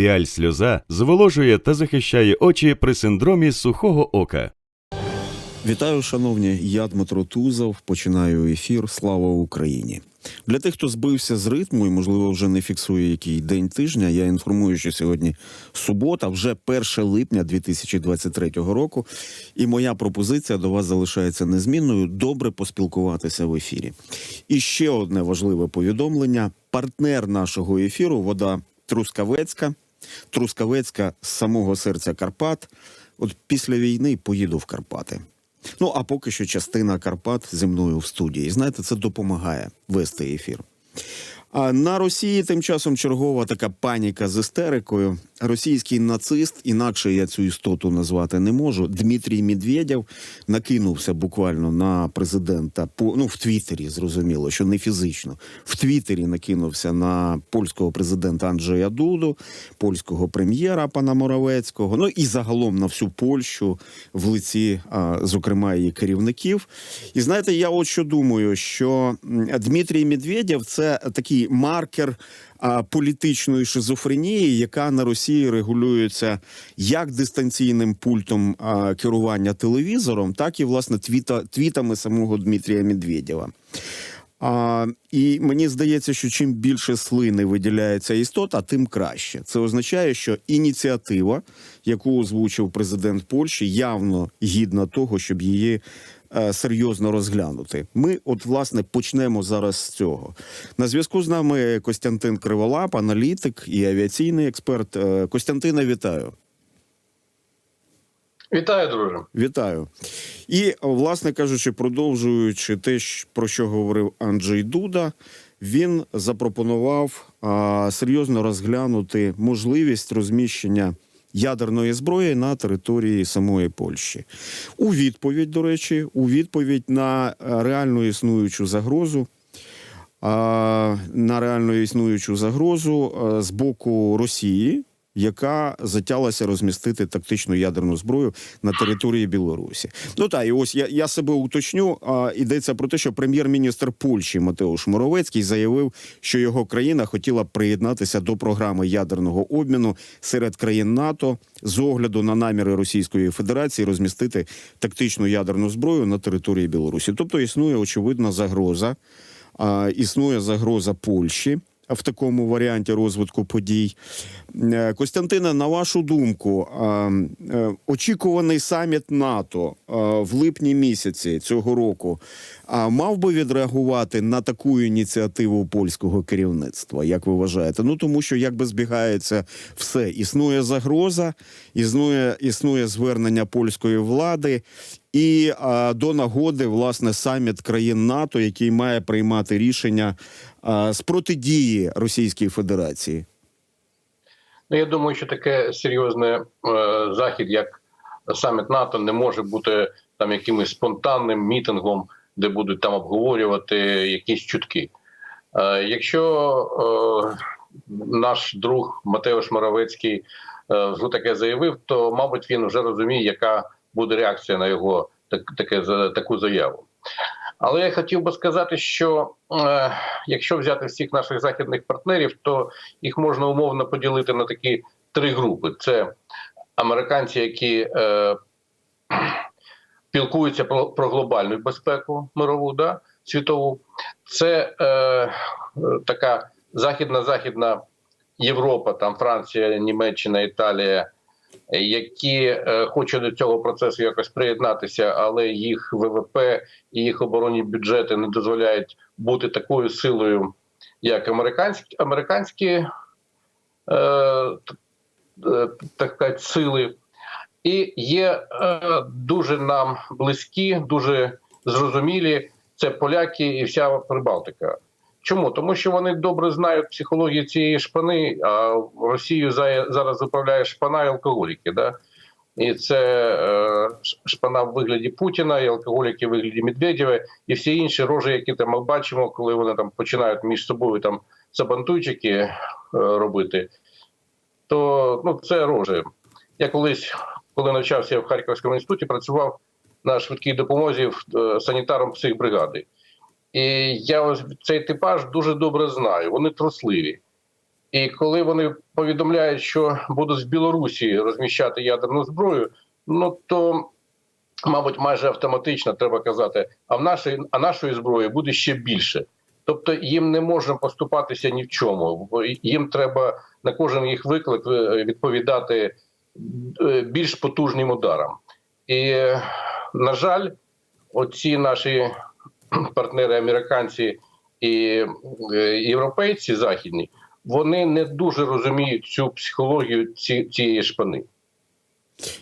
Піаль сльоза зволожує та захищає очі при синдромі сухого ока. Вітаю, шановні. Я Дмитро Тузов. Починаю ефір. Слава Україні. Для тих, хто збився з ритму і, можливо, вже не фіксує який день тижня. Я інформую, що сьогодні субота, вже 1 липня 2023 року. І моя пропозиція до вас залишається незмінною. Добре поспілкуватися в ефірі. І ще одне важливе повідомлення: партнер нашого ефіру вода Трускавецька. Трускавецька з самого серця Карпат. От після війни поїду в Карпати. Ну а поки що частина Карпат зі мною в студії. Знаєте, це допомагає вести ефір. А на Росії тим часом чергова така паніка з істерикою. Російський нацист, інакше я цю істоту назвати не можу. Дмитрій Медведєв накинувся буквально на президента по ну в Твіттері, зрозуміло, що не фізично. В Твіттері накинувся на польського президента Анджея Дуду, польського прем'єра пана Моровецького. Ну і загалом на всю Польщу в лиці, зокрема, її керівників. І знаєте, я от що думаю, що Дмитрій Медведєв це такий маркер а, політичної шизофренії, яка на Росії регулюється як дистанційним пультом а, керування телевізором, так і власне твіта, твітами самого Дмитрія Медведєва. А, і мені здається, що чим більше слини виділяється істота, тим краще. Це означає, що ініціатива, яку озвучив президент Польщі, явно гідна того, щоб її серйозно розглянути. Ми, от власне, почнемо зараз з цього. На зв'язку з нами Костянтин Криволап, аналітик і авіаційний експерт. Е, Костянтина, вітаю. Вітаю, друже. Вітаю. І, власне кажучи, продовжуючи те, про що говорив Анджей Дуда, він запропонував а, серйозно розглянути можливість розміщення ядерної зброї на території самої Польщі. У відповідь, до речі, у відповідь на реальну реально існуючу загрозу. На реально існуючу загрозу е, з боку Росії, яка затялася розмістити тактичну ядерну зброю на території Білорусі. Ну так, і ось я, я себе уточню. А, йдеться про те, що прем'єр-міністр Польщі Матеуш Моровецький заявив, що його країна хотіла приєднатися до програми ядерного обміну серед країн НАТО з огляду на наміри Російської Федерації розмістити тактичну ядерну зброю на території Білорусі. Тобто існує очевидна загроза. Існує загроза Польщі в такому варіанті розвитку подій. Е, Костянтина, на вашу думку, е, очікуваний саміт НАТО в липні місяці цього року мав би відреагувати на таку ініціативу польського керівництва, як ви вважаєте? Ну тому що якби збігається все, існує загроза, існує, існує звернення польської влади, і а, до нагоди власне саміт країн НАТО, який має приймати рішення а, з протидії Російській Федерації. Ну я думаю, що таке серйозне е, захід, як саміт НАТО, не може бути там якимось спонтанним мітингом, де будуть там обговорювати якісь чутки. Е, якщо е, наш друг Матеуш Моровецький вже таке заявив, то мабуть він вже розуміє, яка буде реакція на його так, таке таку заяву. Але я хотів би сказати, що е, якщо взяти всіх наших західних партнерів, то їх можна умовно поділити на такі три групи: це американці, які е, пілкуються про, про глобальну безпеку мирову, да, світову, це е, така західна західна Європа, там Франція, Німеччина, Італія. Які е, хочуть до цього процесу якось приєднатися, але їх ВВП і їх оборонні бюджети не дозволяють бути такою силою, як американські американські е, е, так сказати, сили, і є е, дуже нам близькі, дуже зрозумілі. Це поляки і вся Прибалтика. Чому? Тому що вони добре знають психологію цієї шпани, а Росію зараз управляє шпана і алкоголіки. Да? І це е, шпана в вигляді Путіна, і алкоголіки в вигляді Медведєва, і всі інші рожі, які там ми бачимо, коли вони там починають між собою там сабантуйчики е, робити, то ну, це рожі. Я колись, коли навчався в Харківському інституті, працював на швидкій допомозі в- е, санітаром психбригади. І я ось цей типаж дуже добре знаю. Вони трусливі. І коли вони повідомляють, що будуть в Білорусі розміщати ядерну зброю, ну то, мабуть, майже автоматично треба казати, а в нашої, а нашої зброї буде ще більше. Тобто їм не можна поступатися ні в чому. Їм треба на кожен їх виклик е, відповідати е, більш потужним ударом. І, на жаль, оці наші партнери, американці і е, європейці західні, вони не дуже розуміють цю психологію ці, цієї шпани.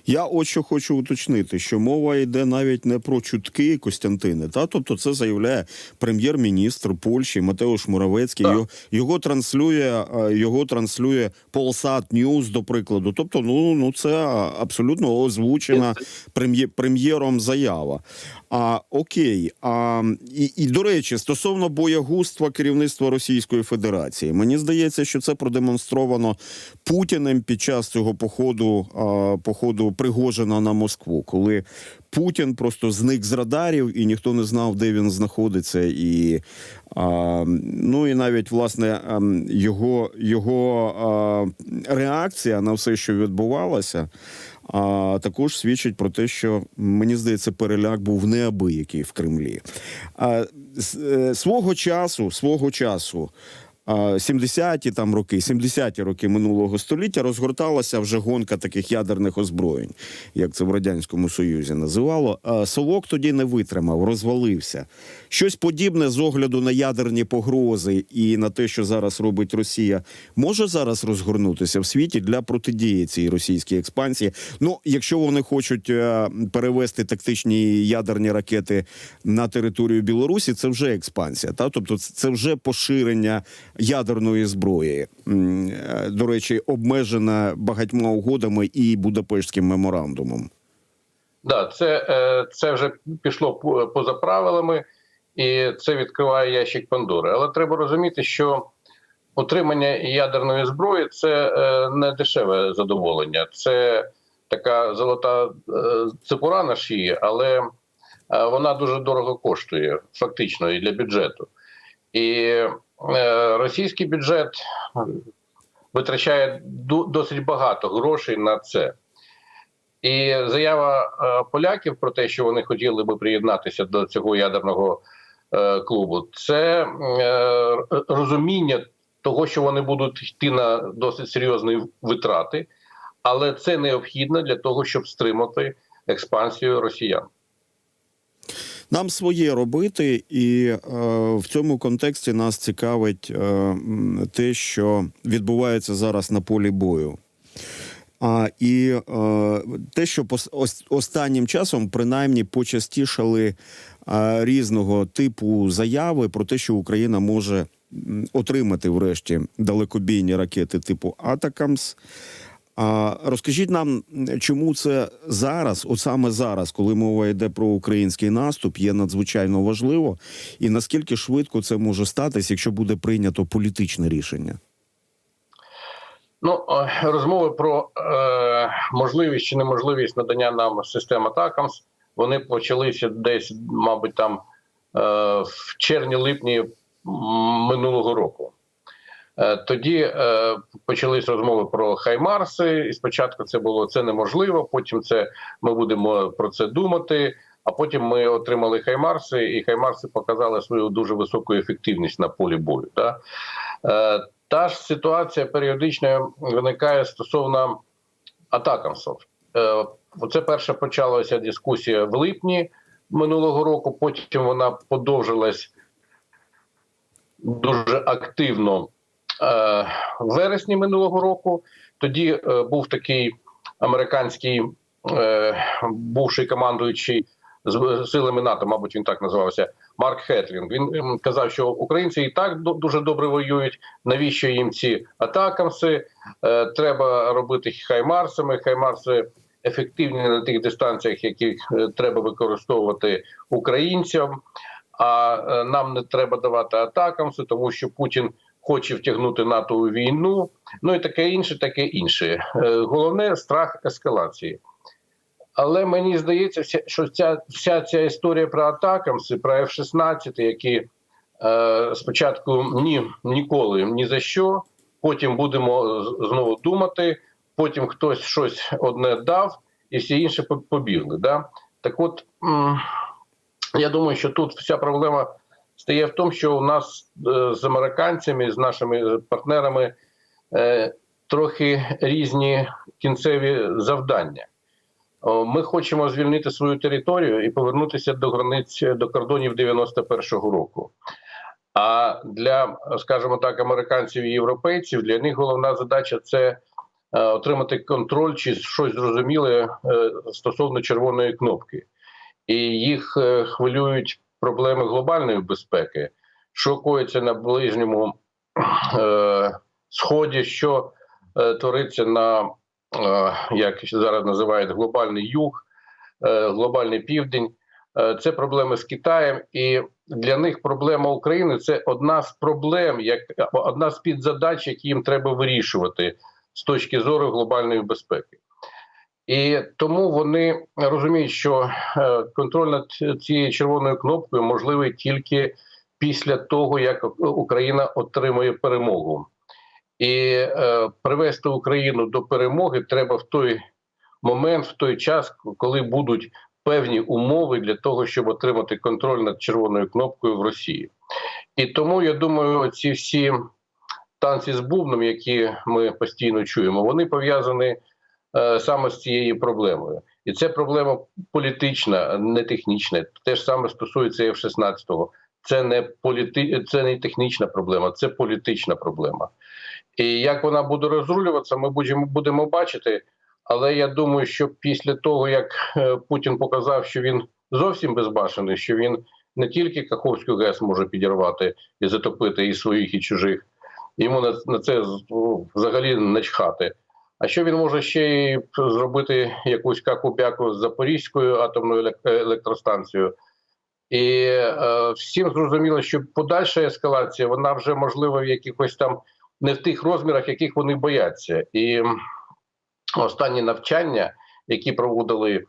Я от що хочу уточнити, що мова йде навіть не про чутки Костянтини. Та тобто, це заявляє прем'єр-міністр Польщі Матеуш Муравецький. Так. Його, його транслює е, його транслює Polsat News, до прикладу. Тобто, ну ну це абсолютно озвучена прем'є- прем'єром заява. А окей, а і, і до речі, стосовно боягузтва керівництва Російської Федерації, мені здається, що це продемонстровано Путіним під час цього походу, а, походу Пригожина на Москву, коли Путін просто зник з радарів, і ніхто не знав, де він знаходиться, і а, ну і навіть власне ем, його, його а, реакція на все, що відбувалося. А також свідчить про те, що мені здається, переляк був неабиякий в Кремлі. А, е, свого часу, свого часу. А, 70-ті там роки, 70-ті роки минулого століття розгорталася вже гонка таких ядерних озброєнь, як це в радянському союзі називало. Совок тоді не витримав, розвалився. Щось подібне з огляду на ядерні погрози і на те, що зараз робить Росія, може зараз розгорнутися в світі для протидії цій російській експансії. Ну, якщо вони хочуть е, перевести тактичні ядерні ракети на територію Білорусі, це вже експансія. Та тобто, це вже поширення ядерної зброї. Е, До речі, обмежена багатьма угодами і Будапештським меморандумом. Да, це, е, це вже пішло по- поза правилами, і це відкриває ящик Пандори. Але треба розуміти, що отримання ядерної зброї це е, не дешеве задоволення. Це така золота цепура на шиї, але вона дуже дорого коштує, фактично, і для бюджету. І російський бюджет витрачає досить багато грошей на це. І заява е, поляків про те, що вони хотіли би приєднатися до цього ядерного е, клубу, це е, розуміння того, що вони будуть йти на досить серйозні витрати, але це необхідно для того, щоб стримати експансію росіян. Нам своє робити, і е, в цьому контексті нас цікавить е, те, що відбувається зараз на полі бою. А, і е, те, що останнім часом принаймні почастішали е, різного типу заяви про те, що Україна може отримати врешті далекобійні ракети типу Атакамс. А розкажіть нам, чому це зараз, от саме зараз, коли мова йде про український наступ, є надзвичайно важливо, і наскільки швидко це може статись, якщо буде прийнято політичне рішення? Ну, розмови про е, можливість чи неможливість надання нам систем Атакамс, вони почалися десь, мабуть, там е, в червні-липні минулого року. Е, Тоді е, почались розмови про Хаймарси, і спочатку це було це неможливо. Потім це ми будемо про це думати. А потім ми отримали Хаймарси, і Хаймарси показали свою дуже високу ефективність на полі бою. Да? Е, Та ж ситуація періодично виникає стосовно атакамсів. Е, Оце перша почалася дискусія в липні минулого року. Потім вона подовжилась дуже активно вересні минулого року. Тоді е, був такий американський е, бувший командуючий з силами НАТО, мабуть, він так називався. Марк Хетлінг. Він ем, казав, що українці і так дуже добре воюють. Навіщо їм ці атакамси? Е, треба робити хаймарсами. Хаймарси ефективні на тих дистанціях, які треба використовувати українцям. А нам не треба давати атакамси, тому що Путін хоче втягнути НАТО у війну. Ну і таке інше, таке інше. Е, Головне страх ескалації. Але мені здається, що ця вся ця історія про атакамси, про F-16, які е, спочатку ні, ніколи ні за що потім будемо знову думати. Потім хтось щось одне дав, і всі інші побігли. Да? Так от я думаю, що тут вся проблема стає в тому, що у нас е, з американцями, з нашими партнерами е, трохи різні кінцеві завдання. Ми хочемо звільнити свою територію і повернутися до границь до кордонів 91-го року. А для, скажімо так, американців і європейців для них головна задача це е, отримати контроль чи щось зрозуміле стосовно червоної кнопки. І їх хвилюють проблеми глобальної безпеки, що коїться на ближньому е, сході, що е, твориться на е, як зараз називають глобальний юг, е, глобальний південь. Е, Це проблеми з Китаєм, і для них проблема України це одна з проблем, як одна з підзадач, які їм треба вирішувати з точки зору глобальної безпеки. І тому вони розуміють, що е, контроль над цією червоною кнопкою можливий тільки після того, як Україна отримує перемогу. І е, привести Україну до перемоги треба в той момент, в той час, коли будуть певні умови для того, щоб отримати контроль над червоною кнопкою в Росії. І тому я думаю, ці всі танці з бубном, які ми постійно чуємо, вони пов'язані саме з цією проблемою. І це проблема політична, не технічна. Те ж саме стосується F-16. Це не політи... це не технічна проблема, це політична проблема. І як вона буде розрулюватися, ми будемо, бачити. Але я думаю, що після того, як е, Путін показав, що він зовсім безбашений, що він не тільки Каховську ГЕС може підірвати і затопити і своїх, і чужих, йому на, це взагалі не чхати. А що він може ще й зробити якусь каку-бяку з Запорізькою атомною електростанцією? І е, всім зрозуміло, що подальша ескалація вона вже можлива в якихось там не в тих розмірах, яких вони бояться. І останні навчання, які проводили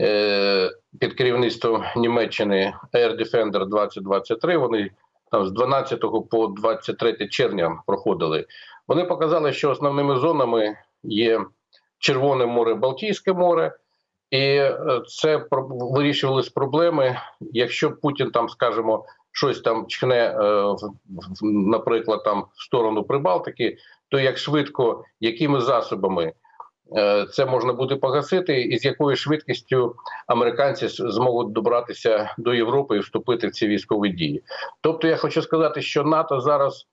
е, під керівництвом Німеччини Air Defender 2023, вони там з 12 по 23 червня проходили. Вони показали, що основними зонами є Червоне море, Балтійське море. І е, це вирішувались проблеми. Якщо Путін там, скажімо, щось там чхне, е, наприклад, там в сторону Прибалтики, то як швидко, якими засобами е, це можна буде погасити, і з якою швидкістю американці зможуть добратися до Європи і вступити в ці військові дії. Тобто, я хочу сказати, що НАТО зараз.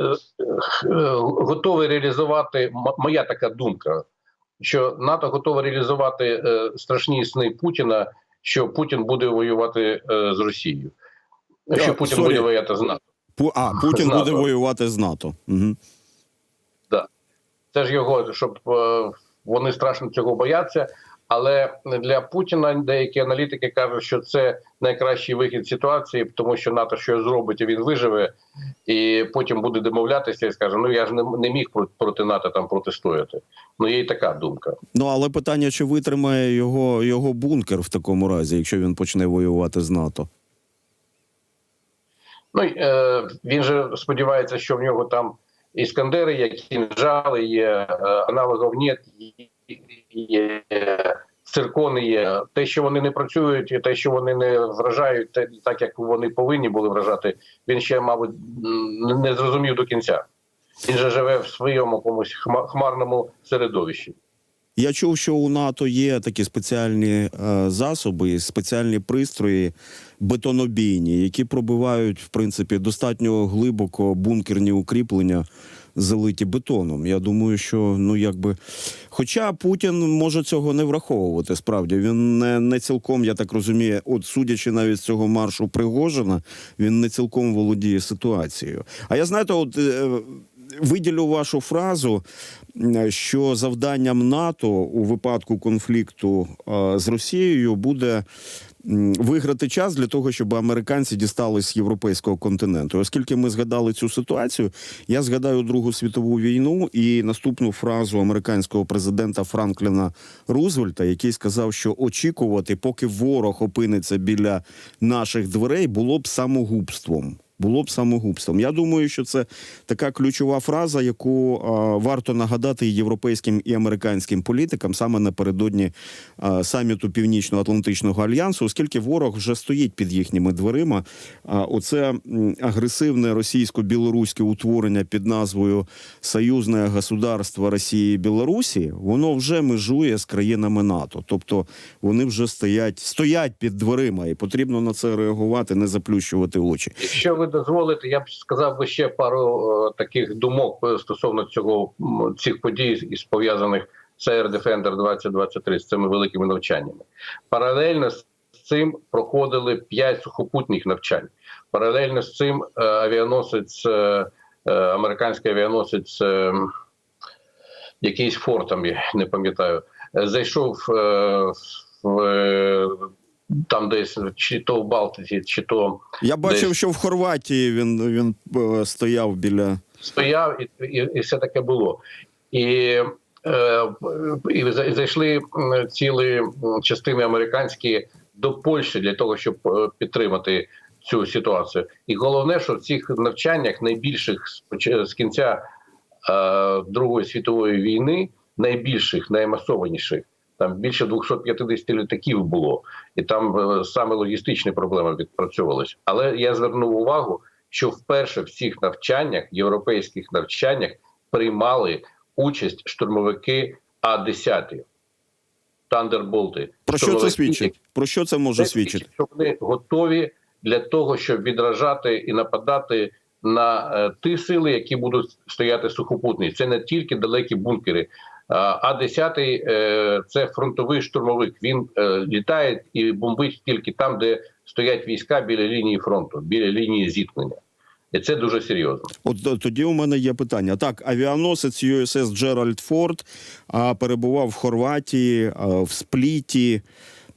Е, е, Готовий реалізувати моя така думка, що НАТО готове реалізувати е, страшні сни Путіна, що Путін буде воювати з Росією, що Путін sorry. буде воювати з НАТО. А, Путін З НАТО. буде воювати з НАТО. Угу. Це ж його, щоб вони страшно цього бояться. Але для Путіна деякі аналітики кажуть, що це найкращий вихід ситуації, тому що НАТО щось зробить, і він виживе, і потім буде домовлятися і скаже: Ну я ж не, не міг проти, НАТО там протистояти. Ну є і така думка. Ну але питання, чи витримає його, його бункер в такому разі, якщо він почне воювати з НАТО? Ну е, він же сподівається, що в нього там іскандери, є кінжали, є е, аналогів нет, є циркони є. Те, що вони не працюють, і те, що вони не вражають, так як вони повинні були вражати, він ще, мабуть, не зрозумів до кінця. Він же живе в своєму якомусь хма- хмарному середовищі. Я чув, що у НАТО є такі спеціальні е, засоби, спеціальні пристрої бетонобійні, які пробивають в принципі достатньо глибоко бункерні укріплення, залиті бетоном. Я думаю, що ну якби. Хоча Путін може цього не враховувати. Справді він не, не цілком, я так розумію, от судячи навіть з цього маршу Пригожина, він не цілком володіє ситуацією. А я знаєте, от. е, Виділю вашу фразу, що завданням НАТО у випадку конфлікту е, з Росією буде виграти час для того, щоб американці дістались з європейського континенту. Оскільки ми згадали цю ситуацію, я згадаю Другу світову війну і наступну фразу американського президента Франкліна Рузвельта, який сказав, що очікувати, поки ворог опиниться біля наших дверей, було б самогубством. Було б самогубством. Я думаю, що це така ключова фраза, яку варто нагадати і європейським і американським політикам саме напередодні саміту Північно-Атлантичного альянсу, оскільки ворог вже стоїть під їхніми дверима. Оце агресивне російсько-білоруське утворення під назвою Союзне государство Росії і Білорусі, воно вже межує з країнами НАТО. Тобто вони вже стоять, стоять під дверима, і потрібно на це реагувати, не заплющувати очі. Якщо ви дозволите, я б сказав би ще пару е, таких думок е, стосовно цього цих подій із пов'язаних з Air Defender 2023 з цими великими навчаннями. Паралельно з цим проходили п'ять сухопутних навчань. Паралельно з цим е, авіаносець, американський авіаносець, якийсь фор там, я не пам'ятаю, зайшов в там десь чи то в Балтиці, чи то Я бачив, Десь. що в Хорватії він, він е, стояв біля. стояв і, і, і все таке було. І, е, і зайшли цілі частини американські до Польщі для того, щоб е, підтримати цю ситуацію. І головне, що в цих навчаннях найбільших з з кінця Другої світової війни, найбільших, наймасованіших. Там більше 250 літаків було, і там е, саме логістичні проблеми відпрацьовувалися. Але я звернув увагу, що вперше в цих навчаннях, європейських навчаннях, приймали участь штурмовики А-10, Тандерболти. Про що це свідчить? Про що це може це свідчити? що вони готові для того, щоб відражати і нападати на е, ті сили, які будуть стояти сухопутні. Це не тільки далекі бункери. А 10-й це фронтовий штурмовик. Він е, літає і бомбить тільки там, де стоять війська біля лінії фронту, біля лінії зіткнення. І це дуже серйозно. От е, тоді у мене є питання. Так, авіаносець USS Джеральд Форд перебував в Хорватії, в Спліті.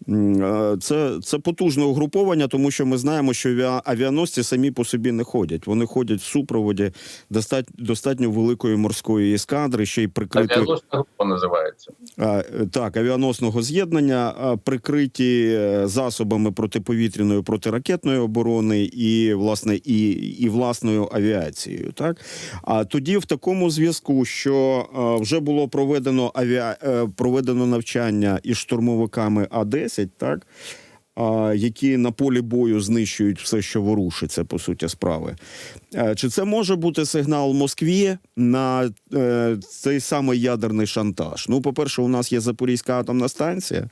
Е, Це, це потужне угруповання, тому що ми знаємо, що авіа- авіаносці самі по собі не ходять. Вони ходять в супроводі достать, достатньо великої морської ескадри, ще й прикритої. Авіаносна група називається. А, Так, авіаносного з'єднання прикриті е, засобами протиповітряної протиракетної оборони і власне і, і власною авіацією. Так а тоді, в такому зв'язку, що е, вже було проведено авіа проведено навчання із штурмовиками А 10 так. Які на полі бою знищують все, що ворушиться, по суті справи. Е, Чи це може бути сигнал Москві на е, цей самий ядерний шантаж? Ну, по-перше, у нас є Запорізька атомна станція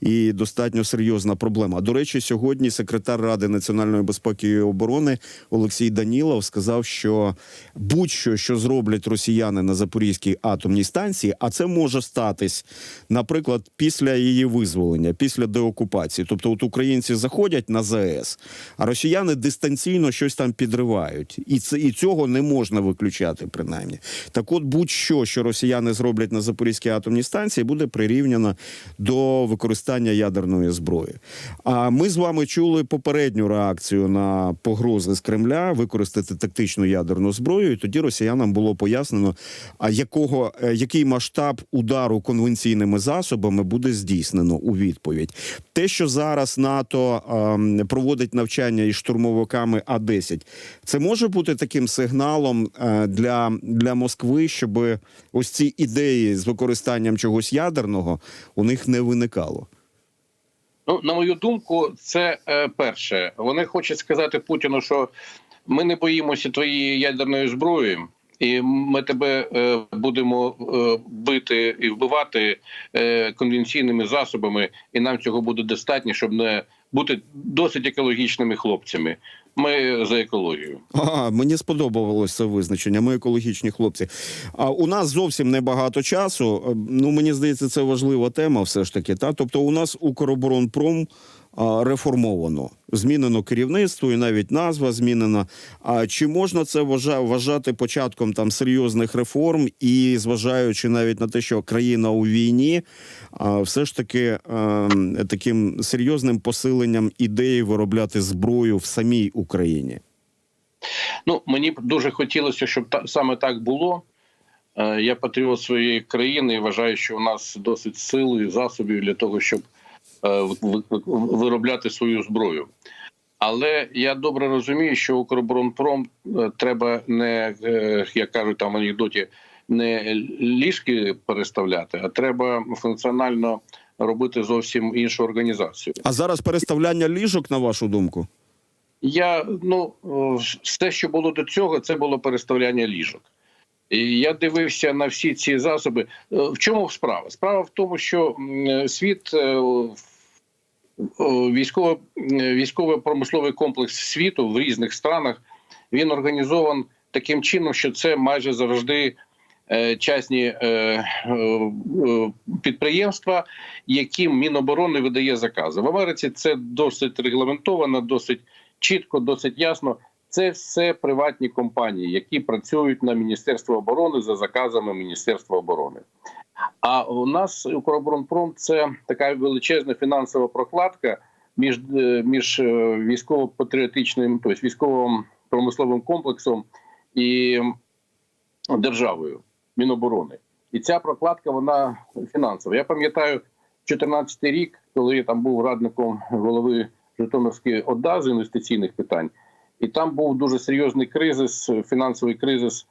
і достатньо серйозна проблема. До речі, сьогодні секретар Ради національної безпеки і оборони Олексій Данілов сказав, що будь-що, що зроблять росіяни на Запорізькій атомній станції, а це може статись, наприклад, після її визволення, після деокупації. Тобто, українці заходять на ЗАЕС, а росіяни дистанційно щось там підривають, і це і цього не можна виключати, принаймні. Так, от будь-що, що росіяни зроблять на Запорізькій атомній станції, буде прирівняно до використання ядерної зброї. А ми з вами чули попередню реакцію на погрози з Кремля використати тактичну ядерну зброю. І тоді росіянам було пояснено, а якого е, який масштаб удару конвенційними засобами буде здійснено у відповідь. Те, що зараз НАТО ем, проводить навчання із штурмовиками А 10 це може бути таким сигналом е, для, для Москви, щоб ось ці ідеї з використанням чогось ядерного у них не виникало. Ну, на мою думку, це е, перше. Вони хочуть сказати Путіну, що ми не боїмося твоєї ядерної зброї, і ми тебе е, будемо е, бити і вбивати е, конвенційними засобами, і нам цього буде достатньо, щоб не бути досить екологічними хлопцями. Ми за екологію. Ага, мені сподобалось це визначення. Ми екологічні хлопці. А у нас зовсім небагато часу. Ну мені здається, це важлива тема, все ж таки. Та тобто, у нас Укроборонпром реформовано, змінено керівництво і навіть назва змінена. А чи можна це вважати початком там серйозних реформ і зважаючи навіть на те, що країна у війні, а, все ж таки ем, таким серйозним посиленням ідеї виробляти зброю в самій Україні? Ну мені б дуже хотілося, щоб та саме так було. Е, Я патріот своєї країни і вважаю, що у нас досить сил і засобів для того, щоб виробляти свою зброю. Але я добре розумію, що Укроборонпром е, треба не е, як кажуть там в анекдоті, не ліжки переставляти, а треба функціонально робити зовсім іншу організацію. А зараз переставляння ліжок, на вашу думку? Я ну е, все, що було до цього, це було переставляння ліжок. І я дивився на всі ці засоби. Е, В чому справа? Справа в тому, що світ е, в- е, військово військово-промисловий комплекс світу в різних странах він організован таким чином, що це майже завжди е, частні е, е, підприємства, яким Міноборони видає закази. В Америці це досить регламентовано, досить чітко, досить ясно. Це все приватні компанії, які працюють на Міністерство оборони за заказами Міністерства оборони. А у нас Укроборонпром це така величезна фінансова прокладка між, е, між е, військово-патріотичним, тобто військовим промисловим комплексом і державою Міноборони. І ця прокладка вона фінансова. Я пам'ятаю 14 рік, коли я там був радником голови Житомирської ОДА з інвестиційних питань, і там був дуже серйозний кризис, фінансовий кризис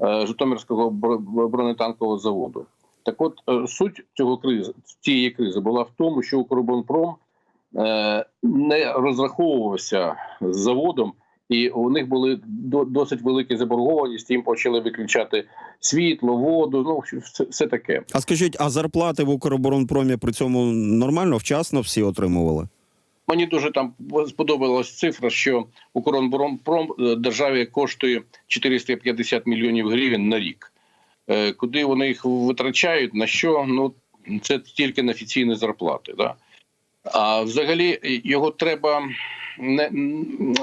е, Житомирського бро- бронетанкового заводу. Так от е, суть цього кризи цієї кризи була в тому, що Укроборонпром е, не розраховувався з заводом, і у них були до- досить великі заборгованості. Їм почали виключати світло, воду. Ну все, все таке. А скажіть, а зарплати в Укроборонпромі при цьому нормально, вчасно всі отримували? Мені дуже там сподобалась цифра, що Укроборонпром е, державі коштує 450 мільйонів гривень на рік. Е, Куди вони їх витрачають? На що? Ну це тільки на офіційні зарплати. Да? А взагалі його треба не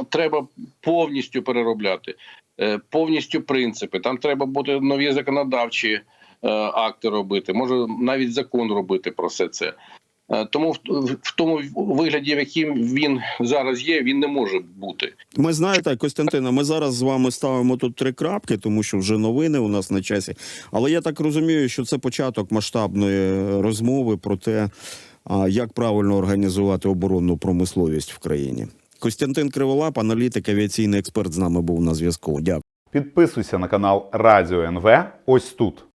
треба повністю переробляти, е, повністю принципи. Там треба бути нові законодавчі е, акти робити, може навіть закон робити про все це. Е, Тому в, в- в тому вигляді, в яким він зараз є, він не може бути. Ми знаєте, Костянтина, ми зараз з вами ставимо тут три крапки, тому що вже новини у нас на часі. Але я так розумію, що це початок масштабної розмови про те, як правильно організувати оборонну промисловість в країні. Костянтин Криволап, аналітик, авіаційний експерт, з нами був на зв'язку. Дякую. Підписуйся на канал Радіо НВ ось тут.